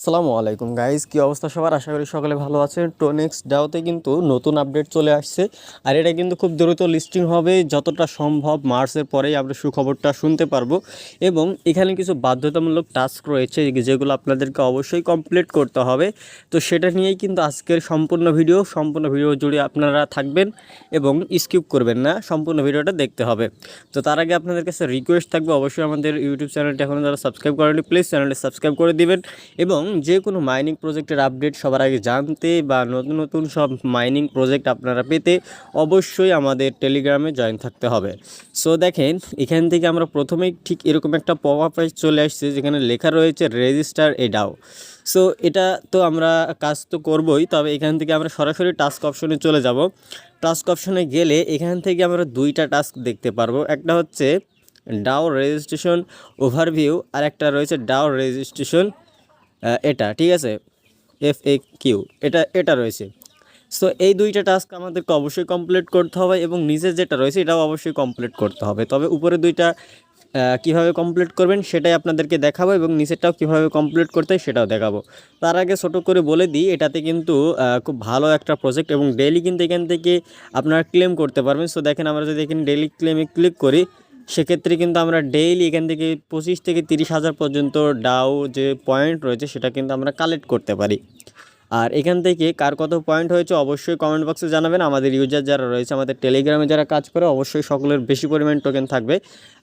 আসসালামু আলাইকুম গাইজ কী অবস্থা সবার? আশা করি সকলে ভালো আছেন। টোনেক্স ডাওতে কিন্তু নতুন আপডেট চলে আসছে। আর এটা কিন্তু খুব দ্রুত লিস্টিং হবে। যতটা সম্ভব মার্চের পরেই আমরা সুখবরটা শুনতে পারব। এবং এখানে কিছু বাধ্যতামূলক টাস্ক রয়েছে, যেগুলো আপনাদেরকে অবশ্যই কমপ্লিট করতে হবে। তো সেটা নিয়েই কিন্তু আজকের সম্পূর্ণ ভিডিও সম্পূর্ণ ভিডিও জুড়ে আপনারা থাকবেন এবং স্কিপ করবেন না। সম্পূর্ণ ভিডিওটা দেখতে হবে। তো তার আগে আপনাদের কাছে রিকোয়েস্ট থাকবে, অবশ্যই আমাদের ইউটিউব চ্যানেলটি এখন যারা সাবস্ক্রাইব করেনি প্লিজ চ্যানেলটি সাবস্ক্রাইব করে দিবেন। এবং যে কোনো মাইনিং প্রজেক্টের আপডেট সবার আগে জানতে বা নতুন নতুন সব মাইনিং প্রজেক্ট আপনারা পেতে অবশ্যই আমাদের টেলিগ্রামে জয়েন থাকতে হবে। সো দেখেন, এখান থেকে আমরা প্রথমেই ঠিক এরকম একটা পপ আপ চলে আসছে যেখানে লেখা রয়েছে রেজিস্টার এডাও সো এটা তো আমরা কাজ তো করবই, তবে এখান থেকে আমরা সরাসরি টাস্ক অপশনে চলে যাব। টাস্ক অপশনে গেলে এখান থেকে আমরা দুইটা টাস্ক দেখতে পারব। একটা হচ্ছে ডাও রেজিস্ট্রেশন ওভারভিউ আর একটা রয়েছে ডাও রেজিস্ট্রেশন এটা, ঠিক আছে? এফ এ কিউ এটা এটা রয়েছে। সো এই দুইটা টাস্ক আমাদেরকে অবশ্যই কমপ্লিট করতে হবে এবং নিচে যেটা রয়েছে, এটাও অবশ্যই কমপ্লিট করতে হবে। তবে উপরে দুইটা কীভাবে কমপ্লিট করবেন সেটাই আপনাদেরকে দেখাবো এবং নিচেরটাও কীভাবে কমপ্লিট করতে হয় সেটাও দেখাবো। তার আগে ছোট করে বলে দিই, এটাতে কিন্তু খুব ভালো একটা প্রজেক্ট এবং ডেইলি কিন্তু এখান থেকে আপনারা ক্লেম করতে পারবেন। সো দেখেন আমরা যদি এখানে ডেইলি ক্লেমে ক্লিক করি সেক্ষেত্রে কিন্তু আমরা ডেইলি এখান থেকে পঁচিশ থেকে তিরিশ হাজার পর্যন্ত ডাও যে পয়েন্ট রয়েছে, সেটা কিন্তু আমরা কালেক্ট করতে পারি। আর এখান থেকে কার কত পয়েন্ট হয়েছে, অবশ্যই কমেন্ট বক্সে জানাবেন। আমাদের ইউজার যারা রয়েছে, আমাদের টেলিগ্রামে যারা কাজ করে, অবশ্যই সকলের বেশি পরিমাণ টোকেন থাকবে।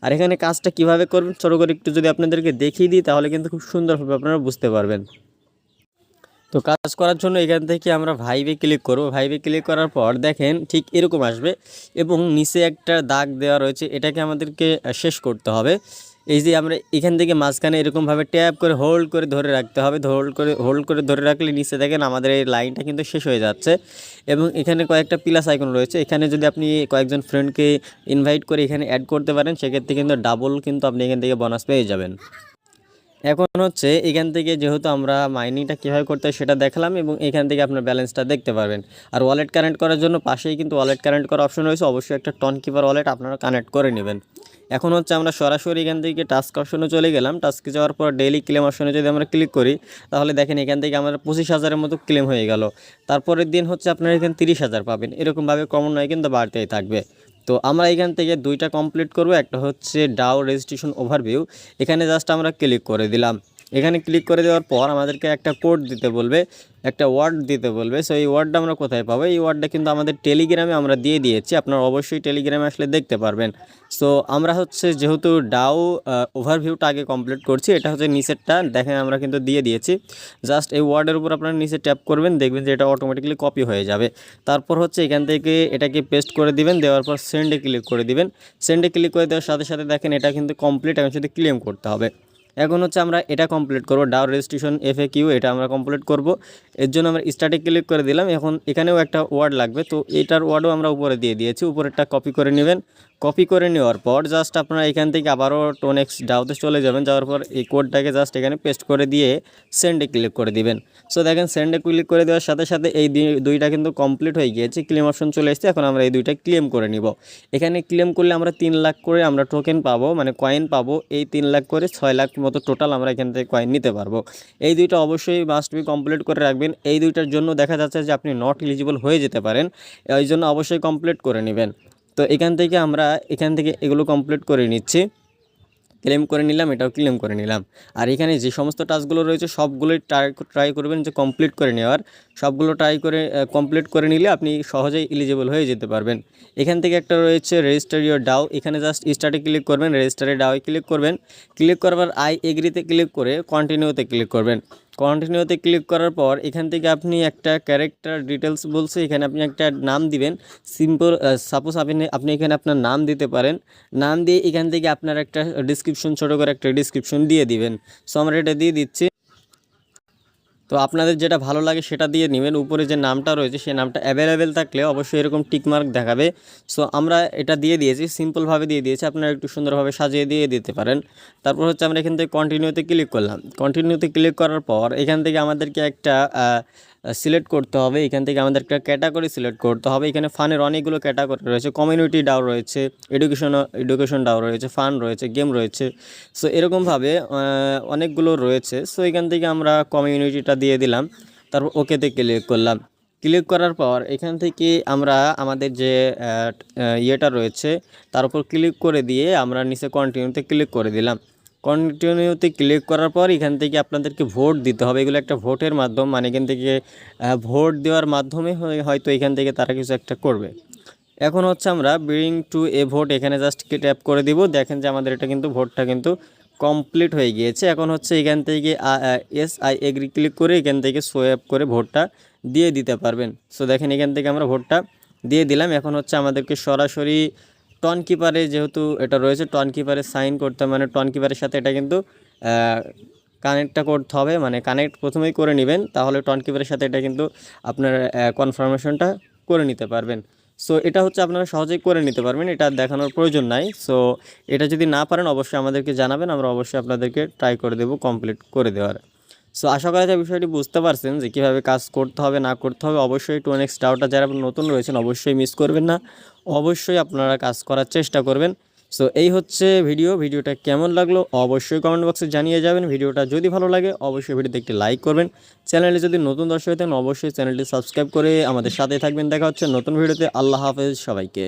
আর এখানে কাজটা কীভাবে করবেন, ছোটো করে একটু যদি আপনাদেরকে দেখিয়ে দিই, তাহলে কিন্তু খুব সুন্দরভাবে আপনারা বুঝতে পারবেন। তো কাজ করার জন্য এখান থেকে আমরা ভাইবে ক্লিক করব। ভাইবে ক্লিক করার পর দেখেন ঠিক এরকম আসবে এবং নিচে একটা দাগ দেওয়া রয়েছে, এটাকে আমাদেরকে শেষ করতে হবে। এই যে আমরা এখান থেকে মাঝখানে এরকমভাবে ট্যাপ করে হোল্ড করে ধরে রাখতে হবে। হোল্ড করে হোল্ড করে ধরে রাখলে নিচে দেখেন আমাদের এই লাইনটা কিন্তু শেষ হয়ে যাচ্ছে এবং এখানে কয়েকটা প্লাস আইকন রয়েছে। এখানে যদি আপনি কয়েকজন ফ্রেন্ডকে ইনভাইট করে এখানে অ্যাড করতে পারেন, সেক্ষেত্রে কিন্তু ডাবল কিন্তু আপনি এখান থেকে বোনাস পেয়ে যাবেন। এখন হচ্ছে এখান থেকে যেহেতু আমরা মাইনিংটা কীভাবে করতে হয় সেটা দেখালাম এবং এখান থেকে আপনার ব্যালেন্সটা দেখতে পারবেন। আর ওয়ালেট কানেক্ট করার জন্য পাশেই কিন্তু ওয়ালেট কানেক্ট করার অপশন রয়েছে, অবশ্যই একটা টন কিপার ওয়ালেট আপনারা কানেক্ট করে নেবেন। এখন হচ্ছে আমরা সরাসরি এখান থেকে টাস্ক অপশনে চলে গেলাম। টাস্কে যাওয়ার পর ডেইলি ক্লেম অপশনে যদি আমরা ক্লিক করি, তাহলে দেখেন এখান থেকে আমরা পঁচিশ হাজারের মতো ক্লেম হয়ে গেল। তারপরের দিন হচ্ছে আপনারা এখানে তিরিশ হাজার পাবেন। এরকমভাবে কমন নয় কিন্তু বাড়তেই থাকবে। তো আমরা এখান থেকে দুইটা কমপ্লিট করব। একটা হচ্ছে ডাও রেজিস্ট্রেশন ওভারভিউ এখানে জাস্ট আমরা ক্লিক করে দিলাম। এখানে ক্লিক করে দেওয়ার পর আমাদেরকে একটা কোড দিতে বলবে, একটা ওয়ার্ড দিতে বলবে। সো এই ওয়ার্ডটা আমরা কোথায় পাবো? এই ওয়ার্ডটা কিন্তু আমাদের টেলিগ্রামে আমরা দিয়ে দিয়েছি। আপনারা অবশ্যই টেলিগ্রামে আসলে দেখতে পারবেন। সো আমরা হচ্ছে যেহেতু ডাও ওভারভিউটা আগে কমপ্লিট করছি, এটা হচ্ছে নিচেরটা, দেখেন আমরা কিন্তু দিয়ে দিয়েছি। জাস্ট এই ওয়ার্ডের উপর আপনারা নিচে ট্যাপ করবেন, দেখবেন যে এটা অটোমেটিক্যালি কপি হয়ে যাবে। তারপর হচ্ছে এখান থেকে এটাকে পেস্ট করে দিবেন, দেওয়ার পর সেন্ডে ক্লিক করে দিবেন। সেন্ডে ক্লিক করে দেওয়ার সাথে সাথে দেখেন এটা কিন্তু কমপ্লিট এখন শুধু ক্লেম করতে হবে। এখন হচ্ছে আমরা এটা কমপ্লিট করব। DAO registration F A Q এটা আমরা কমপ্লিট করব। এর জন্য আমরা স্টার্টে ক্লিক করে দিলাম। এখন এখানেও একটা ওয়ার্ড লাগবে। তো এটার ওয়ার্ডও আমরা উপরে দিয়ে দিয়েছি। উপরেরটা কপি করে নেবেন। কপি করে নেওয়ার পর জাস্ট আপনারা এখান থেকে আবারও টোনেক্স ডাউতে চলে যাবেন। যাওয়ার পর এই কোডটাকে জাস্ট এখানে পেস্ট করে দিয়ে সেন্ডে ক্লিক করে দিবেন। সো দেখেন সেন্ডে ক্লিক করে দেওয়ার সাথে সাথে এই দুইটা কিন্তু কমপ্লিট হয়ে গিয়েছে। ক্লেম অপশন চলে এসেছে। এখন আমরা এই দুইটা ক্লেম করে নিব। এখানে ক্লেম করলে আমরা তিন লাখ করে আমরা টোকেন পাবো মানে কয়েন পাবো। এই তিন লাখ করে ছয় লাখ মতো টোটাল আমরা এখান থেকে কয়েন নিতে পারব। এই দুইটা অবশ্যই মাস্ট বি কমপ্লিট করে রাখবেন। এই দুইটার জন্য দেখা যাচ্ছে যে আপনি নট এলিজিবল হয়ে যেতে পারেন। এই জন্য অবশ্যই কমপ্লিট করে নেবেন। তো এখান থেকে আমরা এখান থেকে এগুলো কমপ্লিট করে নিচ্ছি। ক্লেম করে নিলাম, এটাও ক্লেম করে নিলাম। আর এখানে যে সমস্ত টাস্কগুলো রয়েছে, সবগুলোই ট্রাই ট্রাই করবেন যে কমপ্লিট করে নেওয়ার। সবগুলো ট্রাই করে কমপ্লিট করে নিলে আপনি সহজেই এলিজিবল হয়ে যেতে পারবেন। এখান থেকে একটা রয়েছে রেজিস্টার ইউর ডাও এখানে জাস্ট স্টার্টে ক্লিক করবেন রেজিস্টারে ডাওয়ে ক্লিক করবেন। ক্লিক করবার আই এগ্রিতে ক্লিক করে কন্টিনিউতে ক্লিক করবেন। কন্টিনিউতে ক্লিক করার পর এখান থেকে আপনি একটা ক্যারেক্টার ডিটেলস বলছে, এখানে আপনি একটা নাম দিবেন। সিম্পল সাপোজ আপনি আপনি এখানে আপনার নাম দিতে পারেন। নাম দিয়ে এখান থেকে আপনার একটা ডিসক্রিপশন ছোটো করে একটা ডিসক্রিপশন দিয়ে দিবেন। সো আমরা এটা দিয়ে দিচ্ছি। তো আপনাদের যেটা ভালো লাগে সেটা দিয়ে নেবেন। উপরে যে নামটা রয়েছে সেই নামটা অ্যাভেলেবেল থাকলে অবশ্যই এরকম টিকমার্ক দেখাবে। সো আমরা এটা দিয়ে দিয়েছি সিম্পলভাবে দিয়ে দিয়েছি। আপনারা একটু সুন্দরভাবে সাজিয়ে দিয়ে দিতে পারেন। তারপর হচ্ছে আমরা এখান থেকে কন্টিনিউতে ক্লিক করলাম। কন্টিনিউতে ক্লিক করার পর এখান থেকে আমাদেরকে একটা সিলেক্ট করতে হবে। এখান থেকে আমাদের একটা ক্যাটাগরি সিলেক্ট করতে হবে। এখানে ফানের অনেকগুলো ক্যাটাগরি রয়েছে। কমিউনিটি ডাও রয়েছে এডুকেশন এডুকেশন ডাও রয়েছে ফান রয়েছে গেম রয়েছে। সো এরকমভাবে অনেকগুলো রয়েছে। সো এখান থেকে আমরা কমিউনিটিটা দিয়ে দিলাম। তারপর ওকেতে ক্লিক করলাম। ক্লিক করার পর এখান থেকে আমরা আমাদের যে ইয়েটা রয়েছে, তার উপর ক্লিক করে দিয়ে আমরা নিচে কন্টিনিউতে ক্লিক করে দিলাম। কন্টিনিউতে ক্লিক করার পর এখান থেকে আপনাদেরকে ভোট দিতে হবে। এগুলো একটা ভোটের মাধ্যম মানে এখান থেকে ভোট দেওয়ার মাধ্যমে হয়তো এখান থেকে তারা কিছু একটা করবে। এখন হচ্ছে আমরা ব্রিং টু এ ভোট এখানে জাস্ট ট্যাপ করে দিব। দেখেন যে আমাদের এটা কিন্তু ভোটটা কিন্তু কমপ্লিট হয়ে গিয়েছে। এখন হচ্ছে এখান থেকে এস আই এগ্রি ক্লিক করে এখান থেকে সোয়াপ করে ভোটটা দিয়ে দিতে পারবেন। সো দেখেন এখান থেকে আমরা ভোটটা দিয়ে দিলাম। এখন হচ্ছে আমাদেরকে সরাসরি টন কিপারে যেহেতু এটা রয়েছে টন কিপারে সাইন করতে মানে টন কিপারের সাথে এটা কিন্তু কানেক্টটা করতে হবে। মানে কানেক্ট প্রথমেই করে নেবেন, তাহলে টন কিপারের সাথে এটা কিন্তু আপনার কনফার্মেশনটা করে নিতে পারবেন। সো এটা হচ্ছে আপনারা সহজেই করে নিতে পারবেন, এটা দেখানোর প্রয়োজন নাই। সো এটা যদি না পারেন, অবশ্যই আমাদেরকে জানাবেন, আমরা অবশ্যই আপনাদেরকে ট্রাই করে দেবো কমপ্লিট করে দেওয়ার। সো আশা করা যায় বিষয়টি বুঝতে পারছেন যে কীভাবে কাজ করতে হবে, না করতে হবে। অবশ্যই টু নেক্সট ডাউটা যারা নতুন রয়েছেন অবশ্যই মিস করবেন না। অবশ্যই আপনারা কাজ করার চেষ্টা করবেন। সো এই হচ্ছে ভিডিও। ভিডিওটা কেমন লাগল অবশ্যই কমেন্ট বক্সে জানিয়ে যাবেন। ভিডিওটা যদি ভালো লাগে অবশ্যই ভিডিওতে একটি লাইক করবেন। চ্যানেলে যদি নতুন দর্শক হতেন অবশ্যই চ্যানেলটি সাবস্ক্রাইব করে আমাদের সাথে থাকবেন। দেখা হচ্ছে নতুন ভিডিওতে। আল্লাহ হাফেজ সবাইকে।